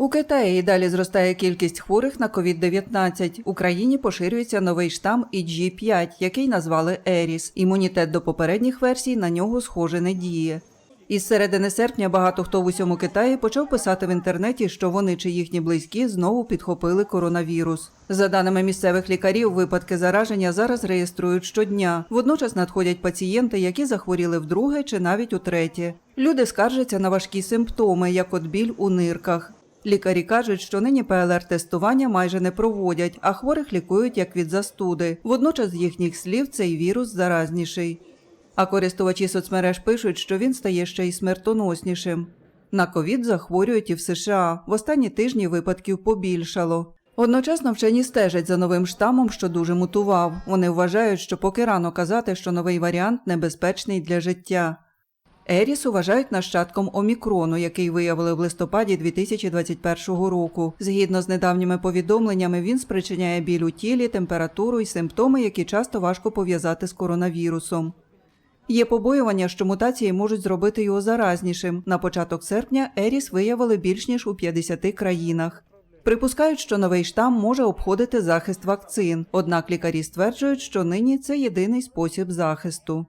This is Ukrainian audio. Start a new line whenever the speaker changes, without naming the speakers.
У Китаї і далі зростає кількість хворих на COVID-19. В Україні поширюється новий штам EG5, який назвали Еріс. Імунітет до попередніх версій на нього схоже не діє. Із середини серпня багато хто в усьому Китаї почав писати в інтернеті, що вони чи їхні близькі знову підхопили коронавірус. За даними місцевих лікарів, випадки зараження зараз реєструють щодня. Водночас надходять пацієнти, які захворіли вдруге чи навіть утретє. Люди скаржаться на важкі симптоми, як от біль у нирках. Лікарі кажуть, що нині ПЛР-тестування майже не проводять, а хворих лікують як від застуди. Водночас, з їхніх слів, цей вірус заразніший. А користувачі соцмереж пишуть, що він стає ще й смертоноснішим. На ковід захворюють і в США. В останні тижні випадків побільшало. Одночасно вчені стежать за новим штамом, що дуже мутував. Вони вважають, що поки рано казати, що новий варіант небезпечний для життя. Еріс вважають нащадком омікрону, який виявили в листопаді 2021 року. Згідно з недавніми повідомленнями, він спричиняє біль у тілі, температуру і симптоми, які часто важко пов'язати з коронавірусом. Є побоювання, що мутації можуть зробити його заразнішим. На початок серпня Еріс виявили більш ніж у 50 країнах. Припускають, що новий штам може обходити захист вакцин, однак лікарі стверджують, що нині це єдиний спосіб захисту.